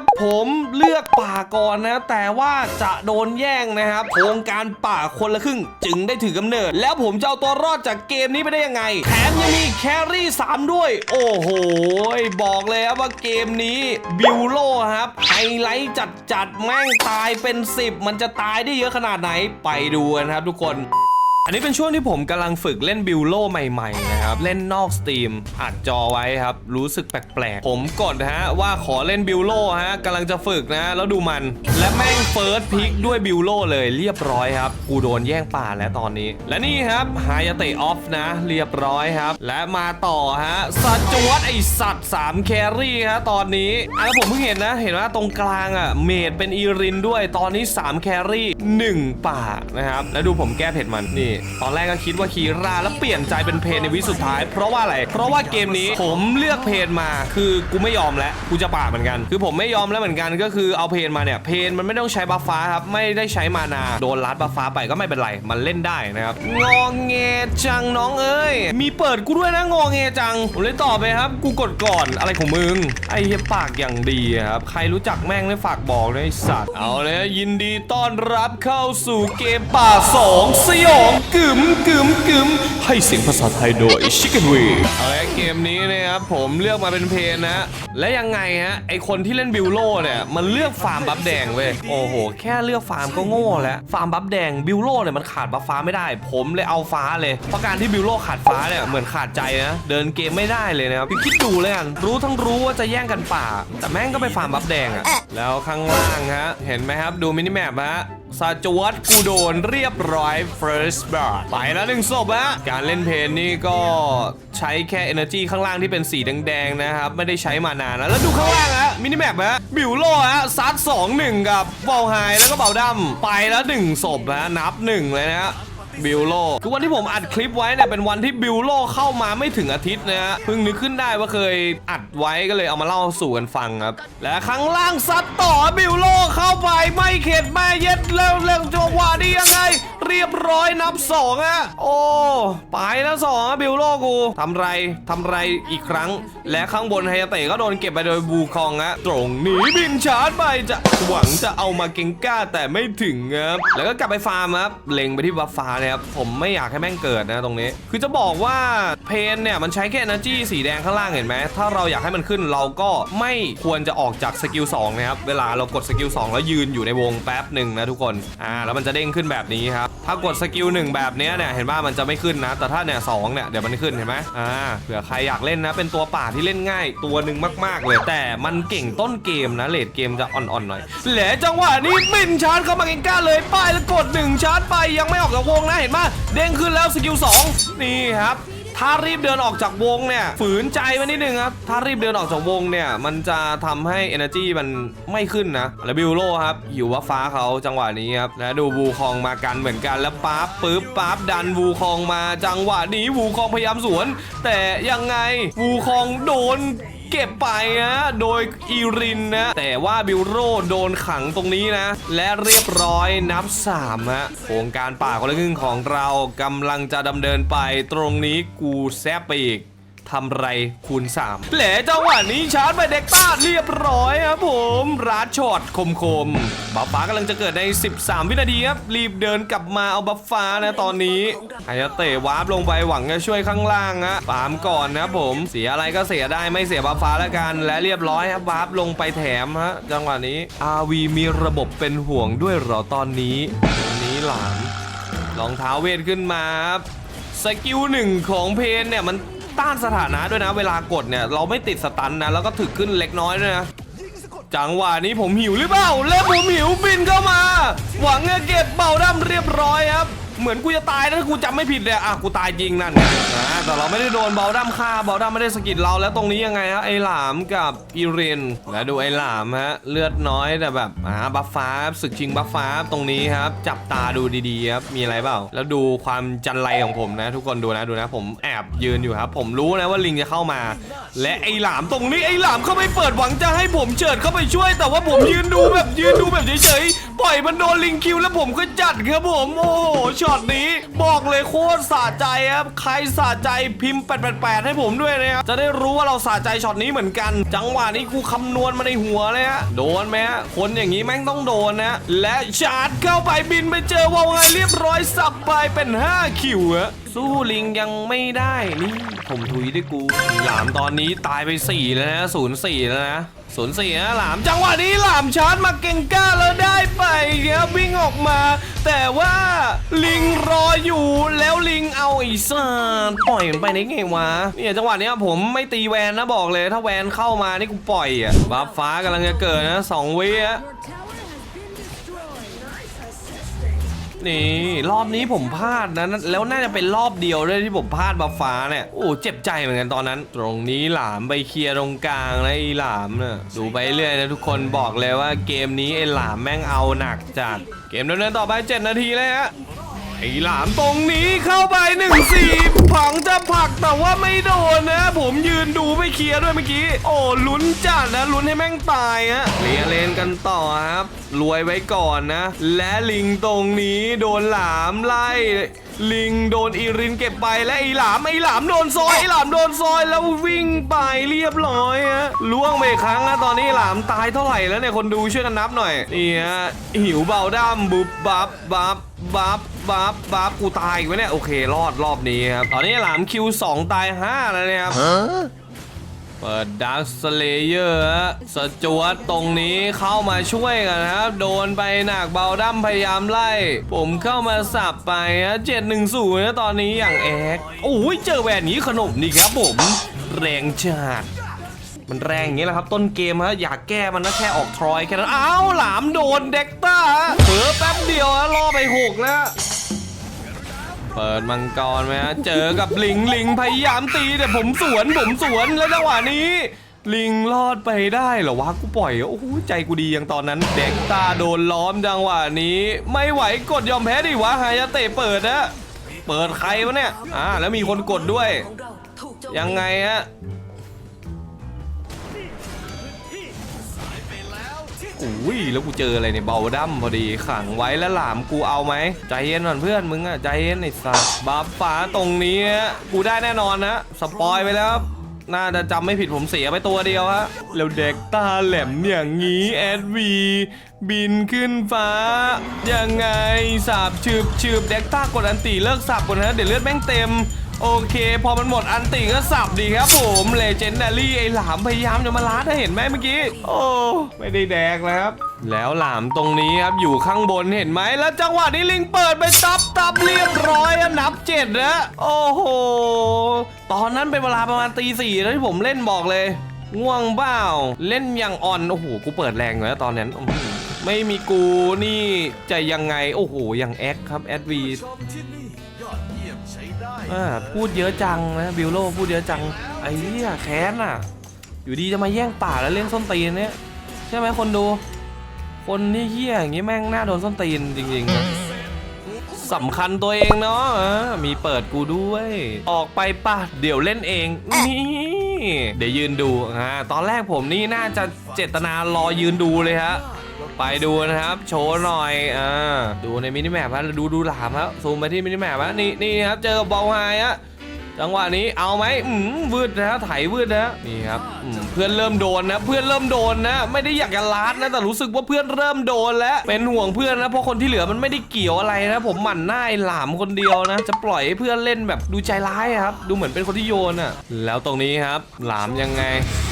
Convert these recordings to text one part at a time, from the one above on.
ับผมเลือกป่าก่อนนะ แต่ว่าจะโดนแย่งนะครับโครงการป่าคนละครึ่ง จึงได้ถือกำเนิด แล้วผมจะเอาตัวรอดจากเกมนี้ไปได้ยังไง แถมยังมีแครี่ 3 ด้วย โอ้โห บอกเลยครับว่าเกมนี้บิวโลครับไฮไลท์จัดจัดแม่งตายเป็น 10 มันจะตายได้เยอะขนาดไหนไปดูกันครับทุกคน อันนี้เป็นช่วงที่ผมกำลังฝึกเล่นบิวโลใหม่ๆนะครับ เล่นนอกสตรีมอัดจอไว้ครับ รู้สึกแปลกๆ ผมกดฮะว่าขอเล่นบิวโลฮะกำลังจะฝึกนะ แล้วดูมัน และแม่งเฟิร์สพิกด้วยบิวโลเลยเรียบร้อยครับ กูโดนแย่งป่าแล้วตอนนี้ และนี่ครับไฮยาเตะออฟนะ เรียบร้อยครับ และมาต่อฮะสจวตไอสัตว์3แครี่ฮะตอนนี้อะแล้วผมเพิ่งเห็นนะ เห็นว่าตรงกลางอะเมดเป็นอีรินด้วยตอนนี้ 3 แครี่ 1 ป่านะครับแล้วดูผมแก้เผ็ดมันนี่ ตอนแรกก็คิดว่าคีราแล้วเปลี่ยนใจเป็นเพนในวิสุดท้าย เพราะว่าอะไร เพราะว่าเกมนี้ผมเลือกเพนมาคือกูไม่ยอมแล้วกูจะป่าเหมือนกัน คือผมไม่ยอมแล้วเหมือนกันก็คือเอาเพนมาเนี่ยเพนมันไม่ต้องใช้บัฟฟ้าครับไม่ได้ใช้มานาโดนลัดบัฟฟ้าไปก็ไม่เป็นไร มันเล่นได้นะครับ งอแงจังน้องเอ้ย มีเปิดกูด้วยนะงอแงจัง ผมเลยตอบไปครับ กูกดก่อนอะไรของมึง ไอ้เหี้ยปากอย่างดีครับ ใครรู้จักแม่งเลยฝากบอกเลยไอ้สัตว์ เอาเลยยินดีต้อนรับเข้าสู่เกมป่าสองสยองกึ๋มกึ๋มกึ๋มให้เสียงภาษาไทยโดยชิคเก้นวีเอาละเกมนี้นะครับผมเลือกมาเป็นเพนนะ และยังไงฮะไอคนที่เล่นบิวโลเนี่ยมันเลือกฟาร์มบัฟแดงเว้ยโอ้โห แค่เลือกฟาร์มก็โง่แล้วฟาร์มบัฟแดงบิวโลเนี่ยมันขาดบัฟฟ้าไม่ได้ ผมเลยเอาฟ้าเลย เพราะการที่บิวโลขาดฟ้าเนี่ยเหมือนขาดใจนะเดินเกมไม่ได้เลยนะครับพี่คิดดูเลยกันรู้ทั้งรู้ว่าจะแย่งกันป่า แต่แม่งก็ไปฟาร์มบัฟแดงอะแล้วข้างล่างฮะเห็นไหมครับดูมินิแมปฮะ ซาจวตกูโดนเรียบร้อย first bar ไปแล้วหนึ่งศพฮะการเล่นเพนนี่ก็ใช้แค่ energy ข้างล่างที่เป็นสีแดงๆนะครับ ไม่ได้ใช้มานานนะแล้วดูข้างล่างฮะมินิแมปฮะบิวโลฮะซัด2 1 กับเบลไฮแล้วก็เบาดำไปแล้ว1ศพฮะนับ1เลยนะฮะ บิวโลคือวันที่ผมอัดคลิปไว้เนี่ยเป็นวันที่บิวโลเข้ามาไม่ถึงอาทิตย์นะฮะเพิ่งนึกขึ้นได้ว่าเคยอัดไว้ก็เลยเอามาเล่าสู่กันฟังครับ และข้างล่างซัดต่อบิวโลเข้าไปไม่เข็ดแม่เย็ดเร็วเร็วจังหวะนี้ยังไง เรียบร้อยนับสองอะโอ้ไปแล้วสองอะบิวโลกูทำไรทำไรอีกครั้ง และข้างบนไฮยาเตะก็โดนเก็บไปโดยบูคองอะตรงนี้บินชาร์จไปจะหวังจะเอามาเก่งก้าแต่ไม่ถึงครับแล้วก็กลับไปฟาร์มครับเล็งไปที่บัฟฟ้าเลยครับผมไม่อยากให้แม่งเกิดนะตรงนี้ คือจะบอกว่าเพนเนี่ยมันใช้แค่ energy สีแดงข้างล่างเห็นไหมถ้าเราอยากให้มันขึ้นเราก็ไม่ควรจะออกจากสกิล2นะครับเวลาเรากดสกิล2แล้วยืนอยู่ในวงแป๊บหนึ่งนะทุกคนอ่าแล้วมันจะเด้งขึ้นแบบนี้ครับถ้ากดสกิล1แบบเนี้ยเนี่ยเห็นว่ามันจะไม่ขึ้นนะ แต่ถ้าเนี่ยสองเนี่ยเดี๋ยวมันขึ้นเห็นไหมอ่าเผื่อใครอยากเล่นนะเป็นตัวป่าที่เล่นง่าย ตัวหนึ่งมากๆเลย แต่มันเก่งต้นเกมนะเลดเกมจะอ่อนๆหน่อยแหลจังหวะนี้บินชาร์จเข้ามาเก่งกล้าเลยป้ายแล้วกดหนึ่งชาร์จไปยังไม่ออกจากวงนะเห็นไหมเด้งขึ้นแล้วสกิล2นี่ครับถ้ารีบเดินออกจากวงเนี่ยฝืนใจไว้นิดนึงครับถ้ารีบเดินออกจากวงเนี่ยมันจะทำให้ energy มันไม่ขึ้นนะแล้วบิวโลครับหิวว่าฟ้าเขาจังหวะนี้ครับและดูวูคองมากันเหมือนกันแล้วปั๊บปึ๊บปั๊บดันวูคองมาจังหวะนี้วูคองพยายามสวน แต่ยังไงวูคองโดน เก็บไปนะโดยอีรินนะ แต่ว่าบิลโรโดนขังตรงนี้นะ และเรียบร้อยนับ3ฮะโครงการป่าคนละครึ่งของเรากำลังจะดำเนินไปตรงนี้กูแซบไปอีก ทำไรคูณ 3 แหละจังหวะนี้ชาร์จไปเด็กต้าเรียบร้อยครับผมราดช็อตคมคมๆบัฟฟ้ากำลังจะเกิดใน 13 วินาทีครับ รีบเดินกลับมาเอาบัฟฟ้านะตอนนี้ไฮเตะวาร์ปลงไปหวังจะช่วยข้างล่างฮะฟาร์มก่อนนะผม เสียอะไรก็เสียได้ไม่เสียบัฟฟ้าแล้วกัน และเรียบร้อยครับวาร์ปลงไปแถมฮะจังหวะนี้ RV มีระบบเป็นห่วงด้วยหรอตอนนี้ตอนนี้หลานรองเท้าเวทขึ้นมาครับสกิลหนึ่งของเพนเนี่ยมัน ต้านสถานะด้วยนะ เวลากดเนี่ยเราไม่ติดสตันนะ แล้วก็ถึกขึ้นเล็กน้อยด้วยนะจังหวะนี้ผมหิวหรือเปล่า แล้วผมหิวบินเข้ามา หวังจะเก็บเบาดั้มเรียบร้อยครับ เหมือนกูจะตายนะกูจำไม่ผิดเลยอะกูตายจริงนั่นอ่า แต่เราไม่ได้โดนเบาดั้มฆ่าเบาดั้มไม่ได้สะกิดเราแล้วตรงนี้ยังไงฮะไอหลามกับอีเรนแล้วดูไอหลามฮะเลือดน้อยแต่แบบอ่าบัฟฟ้าศึกชิงบัฟฟ้าตรงนี้ครับ จับตาดูดีๆครับมีอะไรเปล่า แล้วดูความจันไรของผมนะ ทุกคนดูนะดูนะ ผมแอบยืนอยู่ครับ ผมรู้นะว่าลิงจะเข้ามา และไอหลามตรงนี้ไอหลามเข้าไปเปิดหวังจะให้ผมเฉิดเข้าไปช่วย แต่ว่าผมยืนดูแบบยืนดูแบบเฉยๆปล่อยมันโดนลิงคิวแล้วผมก็จัดครับผมโอ้โหช็อตนี้ บอกเลยโคตรสะใจครับใครสะใจพิมพ์ 888 ให้ผมด้วยนะครับ จะได้รู้ว่าเราสะใจช็อตนี้เหมือนกัน จังหวะนี้กูคำนวณมาในหัวเลยฮะ โดนไหมฮะ คนอย่างนี้แม่งต้องโดนนะ และชาร์จเข้าไปบินไปเจอวงไงเรียบร้อยสับไปเป็น 5 คิวอะ สู้ลิงยังไม่ได้นี่ผมทุยด้วยกู หลามตอนนี้ตายไป4แล้วนะศูนย์สี่แล้วนะศูนย์สี่นะหลามจังหวะนี้หลามชาร์จมาเก่งกล้าแล้วได้ไปครับวิ่งออกมา แต่ว่าลิงรออยู่แล้วลิงเอาอ้สัตว์ปล่อยมันไปได้ไงวะเนี่ยจังหวะนี้ผมไม่ตีแวนนะบอกเลย ถ้าแวนเข้ามานี่กูปล่อยอะบัฟฟ้ากำลังจะเกิดนะสองวิอะ นี่รอบนี้ผมพลาดนะแล้วน่าจะเป็นรอบเดียวด้วยที่ผมพลาดบัฟฟ้าเนี่ยโอ้เจ็บใจเหมือนกันตอนนั้น ตรงนี้หลามไปเคลียร์ตรงกลางนะไอหลามเนี่ยดูไปเรื่อยนะทุกคนบอกเลยว่าเกมนี้ไอหลามแม่งเอาหนักจัดเกมดำเนินต่อไป 7 นาทีเลยฮะ ไอ้หลามตรงนี้เข้าไปหนึ่งสี่ผังจะผักแต่ว่าไม่โดนนะ ผมยืนดูไม่เคลียร์ด้วยเมื่อกี้ โอ้ลุ้นจัดนะลุ้นให้แม่งตายฮะเลียเลนกันต่อครับ รวยไว้ก่อนนะ และลิงตรงนี้โดนหลามไล่ ลิงโดนอีรินเก็บไปและไอหลามไอหลามโดนซอยไอหลามโดนซอยแล้ววิ่งไปเรียบร้อยฮะล่วงไปครั้งนะตอนนี้หลามตายเท่าไหร่แล้วเนี่ยคนดูช่วยกันนับหน่อยนี่ฮะหิวเบาด้ามบุบบับบับบับบับบับกูตายอีกไหมเนี่ยโอเครอดรอบนี้ครับตอนนี้หลามคิว2ตาย5แล้วเนี่ยครับ เปิดดักสเลเยอร์ฮะสจวตตรงนี้เข้ามาช่วยกันครับ โดนไปหนักเบาดั้มพยายามไล่ ผมเข้ามาสับไปฮะเจ็ดหนึ่งศูนย์นะตอนนี้อย่างแอกโอ้ยเจอแหวนนี้ขนมนี่ครับผม แรงจัดมันแรงอย่างนี้แหละครับ ต้นเกมฮะอยากแก้มันนะแค่ออกทรอยแค่นั้นอ้าวหลามโดนเด็กต้าฮะเผลอแป๊บเดียวฮะล่อไปหกแล้ว เปิดมังกรไหมฮะเจอกับลิงลิงพยายามตีแต่ผมสวนผมสวนแล้วจังหวะนี้ ลิงรอดไปได้เหรอวะกูปล่อยโอ้โหใจกูดีอย่างตอนนั้น เด็กตาโดนล้อมจังหวะนี้ ไม่ไหวกดยอมแพ้ดิวะหายาเตะเปิดนะเปิดใครวะเนี่ยอ่าแล้วมีคนกดด้วย ยังไงฮะ อุ้ยแล้วกูเจออะไรเนี่ยเบาดั้มพอดีขังไว้แล้วหลามกูเอาไหมใจเย็นก่อนเพื่อนมึงอะใจเย็นไอ้สัสบัฟฟ้าตรงนี้ฮะกูได้แน่นอนนะสปอยไปแล้วครับน่าจะจำไม่ผิดผมเสียไปตัวเดียวฮะแล้วเด็กตาแหลมอย่างนี้แอดวีบินขึ้นฟ้า ยังไงสาบชืบชืบเด็กตากดอันตีเลิกสับก่อนนะเดี๋ยวเลือดแม่งเต็ม โอเค พอมันหมดอันติก็สับดีครับผมเลเจนดารี่ไอหลามพยายามจะมาล้าถ้าเห็นไหมเมื่อกี้ โอ้ ไม่ได้แดกแล้วครับ แล้วหลามตรงนี้ครับอยู่ข้างบนเห็นไหมแล้วจังหวะนี้ลิงเปิดไปตับตับเรียบร้อยอะนับเจ็ดนะโอ้โห ตอนนั้นเป็นเวลาประมาณตีสี่แล้วที่ผมเล่นบอกเลย ง่วงเปล่าเล่นอย่างอ่อนโอ้โหกูเปิดแรงอยู่แล้วตอนนั้นไม่มีกูนี่จะยังไงโอ้โหอย่างแอคครับแอดวี อ่าพูดเยอะจังนะบิวโลพูดเยอะจังไอ้เหี้ยแค้นอะ อยู่ดีจะมาแย่งป่าแล้วเล่นส้นตีนเนี่ยใช่ไหมคนดู คนที่เหี้ยอย่างงี้แม่งน่าโดนส้นตีนจริงๆนะสำคัญตัวเองเนาะมีเปิดกูด้วย ออกไปป่ะ เดี๋ยวเล่นเอง นี่ เดี๋ยวยืนดูอ่าตอนแรกผมนี่น่าจะเจตนารอยืนดูเลยฮะ ไปดูนะครับ โชว์หน่อยอ่าดูในมินิแมปฮะดูดูหลามครับซูมไปที่มินิแมปฮะนี่นี่ครับเจอกับบอลไฮฮะ จังหวะนี้เอาไหมอืมวืดนะไถวืดนะนี่ครับเพื่อนเริ่มโดนนะ เพื่อนเริ่มโดนนะ ไม่ได้อยากจะลาดนะแต่รู้สึกว่าเพื่อนเริ่มโดนแล้วเป็นห่วงเพื่อนนะเพราะคนที่เหลือมันไม่ได้เกี่ยวอะไรนะ ผมหมั่นหน้าหลามคนเดียวนะ จะปล่อยให้เพื่อนเล่นแบบดูใจร้ายครับ ดูเหมือนเป็นคนที่โยนอะแล้วตรงนี้ครับ หลามยังไง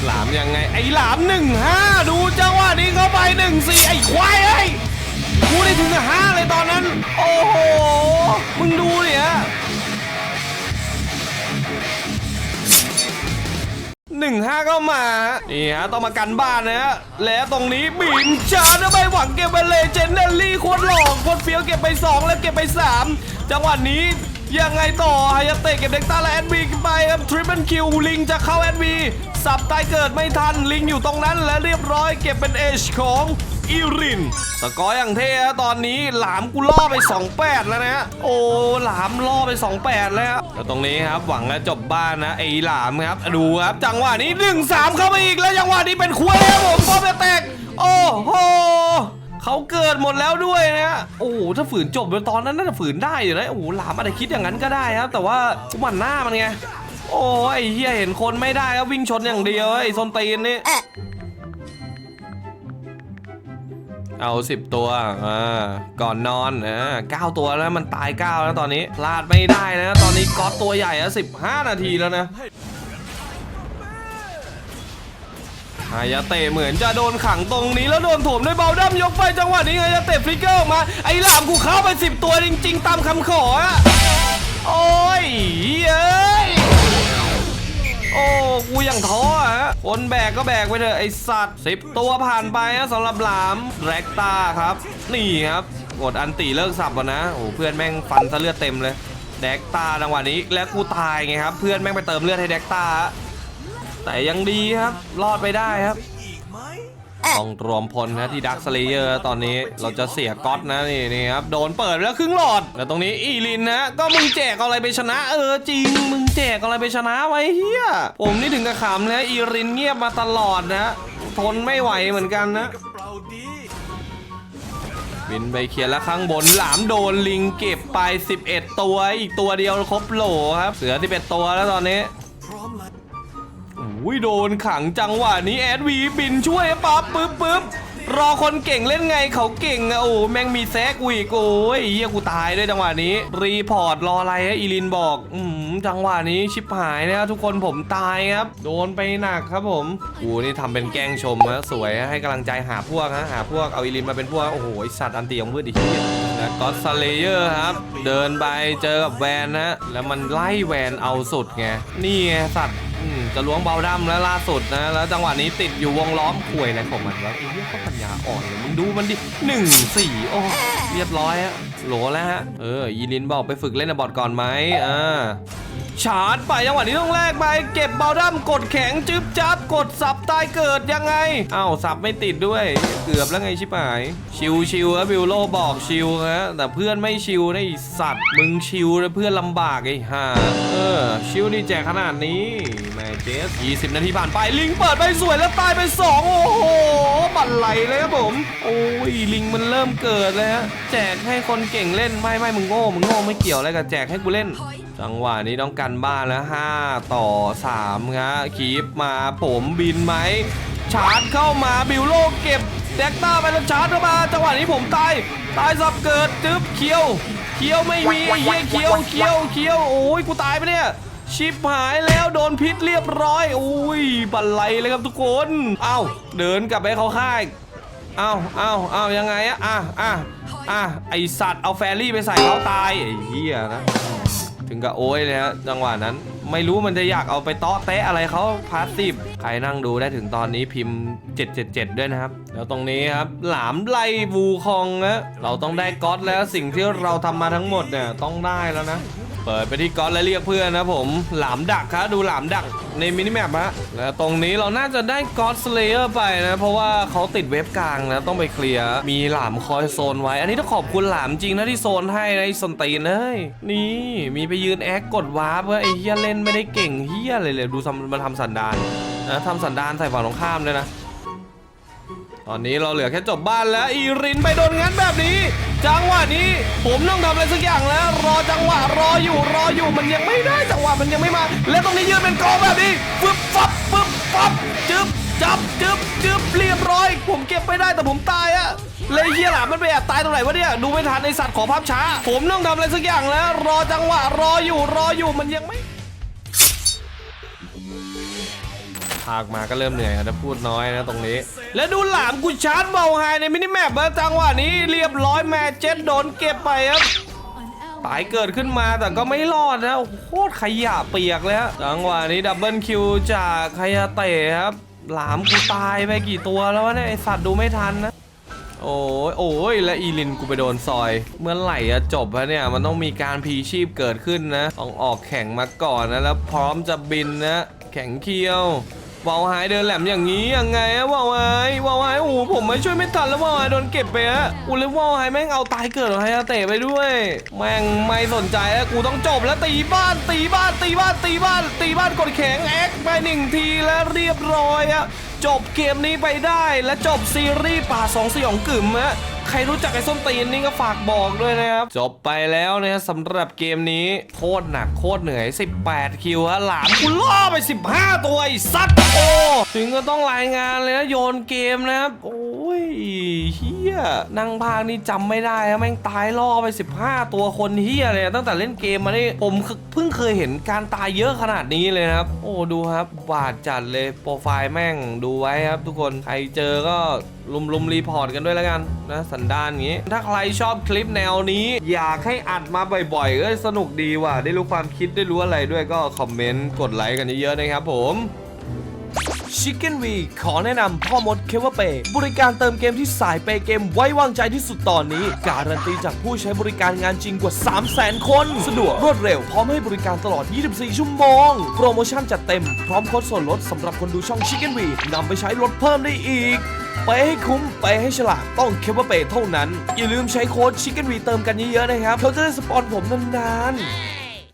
หลามยังไง ไอ้หลามหนึ่งห้าดูจังหวะนี้เข้าไปหนึ่งสี่ไอ้ควายไอ้ยกูได้ถึงห้าเลยตอนนั้น โอ้โหมึงดูเนี่ย 15 ก็มานี่ฮะต้องมากันบ้านนะฮะแล้วตรงนี้บีมชาร์จไปหวังเก็บไปเลยเจนเนอรี่โคตรหลอกโคตรเฟี้ยวเก็บไป 2 แล้วเก็บไป 3 จังหวะนี้ ยังไงต่อฮายาเตะเก็บเด็กต้าและแอดวีไปครับทริปเปิลคิวลิงจะเข้าแอดวีสับตายเกิดไม่ทันลิงอยู่ตรงนั้นและเรียบร้อยเก็บเป็นเอชของอีรินสกอร์อย่างเท่ตอนนี้หลามกูล่อไป 28 แล้วนะโอ้หลามล่อไป 28 แล้วแล้วตรงนี้ครับหวังจะจบบ้านนะไอหลามครับดูครับจังหวะนี้ 1-3 เข้าไปอีกแล้วจังหวะนี้เป็นคุยครับผมป้อมจะแตกโอ้โห เขาเกิดหมดแล้วด้วยนะโอ้โหถ้าฝืนจบไปตอนนั้นน่าจะฝืนได้อยู่นะโอ้โหหลามอาจจะคิดอย่างนั้นก็ได้ครับ แต่ว่ากูหมันหน้ามันไงโอ้ยเฮียเห็นคนไม่ได้ครับวิ่งชนอย่างเดียวไอ้ส้นตีนนี่เอาสิบตัวอ่าก่อนนอนอ่าเก้าตัวแล้วมันตายเก้าแล้วตอนนี้พลาดไม่ได้นะ ตอนนี้ก๊อตตัวใหญ่อะสิบห้านาทีแล้วนะ ฮายาเตะเหมือนจะโดนขังตรงนี้แล้วโดนถมด้วยเบลดัมยกไปจังหวะนี้ฮายาเตะฟลิกเกอร์ออกมา ไอ้หลามกูเข้าไปสิบตัวจริง ๆ ตามคำขออะโอ้ยเอ้ยโอ้กูย่างท้อฮะคนแบกก็แบกไปเถอะไอสัตว์สิบตัวผ่านไปนะสำหรับหลามแร็กตาครับ นี่ครับกดอันตีเลิกสับก่อนนะโอ้เพื่อนแม่งฟันซะเลือดเต็มเลยแดกตาจังหวะนี้แล้วกูตายไงครับ เพื่อนแม่งไปเติมเลือดให้แดกตา แต่ยังดีครับ รอดไปได้ครับอีกไหมต้องรวมพลนะที่ดักสเลเยอร์ตอนนี้เราจะเสียก๊อตนะนี่นี่ครับโดนเปิดไปแล้วครึ่งหลอดแล้วตรงนี้อีลินนะก็มึงแจกเอาอะไรไปชนะ เออจริง มึงแจกเอาอะไรไปชนะไว้เฮียผมนี่ถึงกับขำนะอีรินเงียบมาตลอดนะ ทนไม่ไหวเหมือนกันนะกระเป๋าดีบินไปเคลียร์แล้วข้างบนหลามโดนลิงเก็บไป 11 ตัวอีกตัวเดียวครบโหลครับ เสือ 11 ตัวแล้วตอนนี้พร้อมแล้ว อุ้ยโดนขังจังหวะนี้แอดวีบินช่วยปั๊บปึ๊บปึ๊บรอคนเก่งเล่นไงเขาเก่งอะโอ้แม่งมีแซกวีกโอ้ยเฮียกูตายด้วยจังหวะนี้ รีพอร์ตรออะไรฮะอีลินบอก อืมจังหวะนี้ชิบหายนะครับทุกคนผมตายครับ โดนไปหนักครับผมกูนี่ทำเป็นแกล้งชมนะสวยให้กำลังใจหาพวกฮะหาพวกเอาอีลินมาเป็นพวกโอ้โหสัตว์อันตีของมืดอีกทียแล้วก็สเลเยอร์ครับ เดินไปเจอกับแวนนะแล้วมันไล่แวนเอาสุดไงนี่ไงสัตว์ จะล้วงเบาดั้มแล้วล่าสุดนะ แล้วจังหวะนี้ติดอยู่วงล้อมข่วยอะไรของมันวไอ้เหี้ยก็ปัญญาอ่อนเลยมึงดูมันดิหนึ่งสี่โอ้เรียบร้อยฮะโหลแล้วฮะ เออยีลินบอกไปฝึกเล่นในบอร์ดก่อนไหมอ่า ชาร์จไปจังหวะนี้ต้องแลกไปเก็บเบาดั้มกดแข็งจึ๊บจับกดสับตายเกิดยังไงอ้าวสับไม่ติดด้วย เกือบแล้วไงชิบหาย ชิวชิวๆฮะบิวโลบอกชิวฮะแต่เพื่อนไม่ชิวนะไอสัตว์มึงชิวแล้วเพื่อนลำบากไอ้ห่าเออชิวนี่แจกขนาดนี้แม่เจส20 นาทีผ่านไปลิงเปิดไปสวยแล้วตายไป 2 โอ้โหบันไหลเลยครับผม โอ้ยลิงมันเริ่มเกิดแล้วฮะแจกให้คนเก่งเล่นไม่ไม่มึงโง่มึงโง่ไม่เกี่ยวอะไรกับแจกให้กูเล่น จังหวะนี้ต้องกันบ้านแล้ว5ต่อ3ฮะคีปมาผมบินไหมชาร์จเข้ามาบิวโลเก็บแดกต้าไปแล้วชาร์จเข้ามาจังหวะนี้ผมตายตายสับเกิดจึ๊บเคียวเคียวไม่มีเหี้ยเคียวเคียวเคียวโอ้ยกูตายไปเนี่ยชิปหายแล้วโดนพิษเรียบร้อยอุ้ยบันไลเลยครับทุกคนเอ้าเดินกลับไปเขาค่ายเอ้าเอ้าเอ้ายังไงอะอะอะอะไอสัตว์เอาแฟรี่ไปใส่เขาตายไอ้เหี้ยนะ ถึงกับโอ้ยเลยฮะจังหวะนั้น ไม่รู้มันจะอยากเอาไปเตาะเตะอะไรเขาพาสซีฟใครนั่งดูได้ถึงตอนนี้พิมพ์ 777 ด้วยนะครับ แล้วตรงนี้ครับ หลามไล่บูคองนะเราต้องได้ก๊อตแล้วสิ่งที่เราทำมาทั้งหมดเนี่ยต้องได้แล้วนะ เปิดไปที่ก๊อตแล้วเรียกเพื่อนนะผม หลามดักครับดูหลามดักในมินิแมปฮะแล้วตรงนี้เราน่าจะได้ก๊อตสเลเยอร์ไปนะ เพราะว่าเขาติดเว็บกลางนะ ต้องไปเคลียร์ มีหลามคอยโซนไว้ อันนี้ต้องขอบคุณหลามจริงนะที่โซนให้นะไอ้สนตีนเอ้ยนี่มีไปยืนแอคกดวาร์ปเพื่อไอ้เฮียเล่นไม่ได้เก่งเฮียเลยเลยดูทำมันทำสันดานนะทำสันดานใส่ฝั่งตรงข้ามด้วยนะ ตอนนี้เราเหลือแค่จบบ้านแล้วอีรินไปโดนงั้นแบบนี้ จังหวะนี้ผมต้องทำอะไรสักอย่างแล้ว รอจังหวะรออยู่รออยู่มันยังไม่ได้จังหวะมันยังไม่มา แล้วตรงนี้ยืนเป็นกองแบบนี้ฟึบฟับฟึบฟับจึ๊บจับจึ๊บจึ๊บเรียบร้อย ผมเก็บไม่ได้แต่ผมตายอะเลยเฮียหลามมันไปแอบตายตรงไหนวะเนี่ยดูไม่ทันไอสัตว์ขอภาพช้า ผมต้องทำอะไรสักอย่างแล้ว รอจังหวะรออยู่รออยู่มันยังไม่ากมาก็เริ่มเหนื่อยนะพูดน้อยนะตรงนี้ แล้วดูหลามกูชาร์จเบาไฮในมินิแมปนะจังหวะนี้เรียบร้อยแมเจ็ตโดนเก็บไปครับตายเกิดขึ้นมาแต่ก็ไม่รอดนะโอ้โหโคตรขยะเปียกเลยฮะจังหวะนี้ดับเบิลคิวจากคายาเตะครับ หลามกูตายไปกี่ตัวแล้ววะเนี่ยไอสัตว์ดูไม่ทันนะ โอ้ยโอ้ยและอีลินกูไปโดนซอย เมื่อไหร่จะจบฮะเนี่ย มันต้องมีการพีชีพเกิดขึ้นนะ ต้องออกแข่งมาก่อนนะแล้วพร้อมจะบินนะ แข่งเคียว วาวหายเดินแหลมอย่างนี้ยังไงอะวาวหายวาวหายโอ้โหผมไม่ช่วยไม่ทันแล้ววาวหายโดนเก็บไปฮะกูเลยวาวหายแม่งเอาตายเกิดไฮอาเตะไปด้วย แม่งไม่สนใจแล้วกูต้องจบแล้วตีบ้านตีบ้านตีบ้านตีบ้าน ตีบ้านกดแข็งแอ็กไปหนึ่งทีแล้วเรียบร้อยอะจบเกมนี้ไปได้และจบซีรีส์ป่าสองสยองกึ่มฮะ ใครรู้จักไอ้ส้มตีนนี่ก็ฝากบอกด้วยนะครับ จบไปแล้วนะสำหรับเกมนี้โคตรหนักโคตรเหนื่อย 18 คิวฮะหลามคุณล่อไป 15 ตัวไอ้สัตว์โอถึงก็ต้องรายงานเลยนะโยนเกมนะครับโอ้ยเฮียนั่งพากนี่จำไม่ได้ฮะแม่งตายล่อไป 15 ตัวคนเฮียเลยตั้งแต่เล่นเกมมานี่ผมเพิ่งเคยเห็นการตายเยอะขนาดนี้เลยนะครับ โอ้ดูครับบาดจัดเลยโปรไฟล์แม่งดูไว้ครับ ทุกคนใครเจอก็ ลุมลุมรีพอร์ตกันด้วยแล้วกันนะสันดานอย่างนี้ ถ้าใครชอบคลิปแนวนี้ อยากให้อัดมาบ่อยๆเอ้ยสนุกดีว่ะได้รู้ความคิดได้รู้อะไรด้วยก็คอมเมนต์กดไลค์กันเยอะๆนะครับผม Chicken V ขอแนะนำพ่อมดเคเวเปบริการเติมเกมที่สายเปเกมไว้วางใจที่สุดตอนนี้ การันตีจากผู้ใช้บริการงานจริงกว่า 3 0 0 0 0 0 คน สะดวกรวดเร็ว พร้อมให้บริการตลอด 24 ชั่วโมง โปรโมชั่นจัดเต็ม พร้อมโค้ดส่วนลดสำหรับคนดูช่อง Chicken V นำไปใช้ลดเพิ่มได้อีก ไปให้คุ้มไปให้ฉลาดต้องเคปเปเท่านั้น อย่าลืมใช้โค้ดชิคเก้นวีเติมกันเยอะๆนะครับ เขาจะได้สปอนผมนานๆ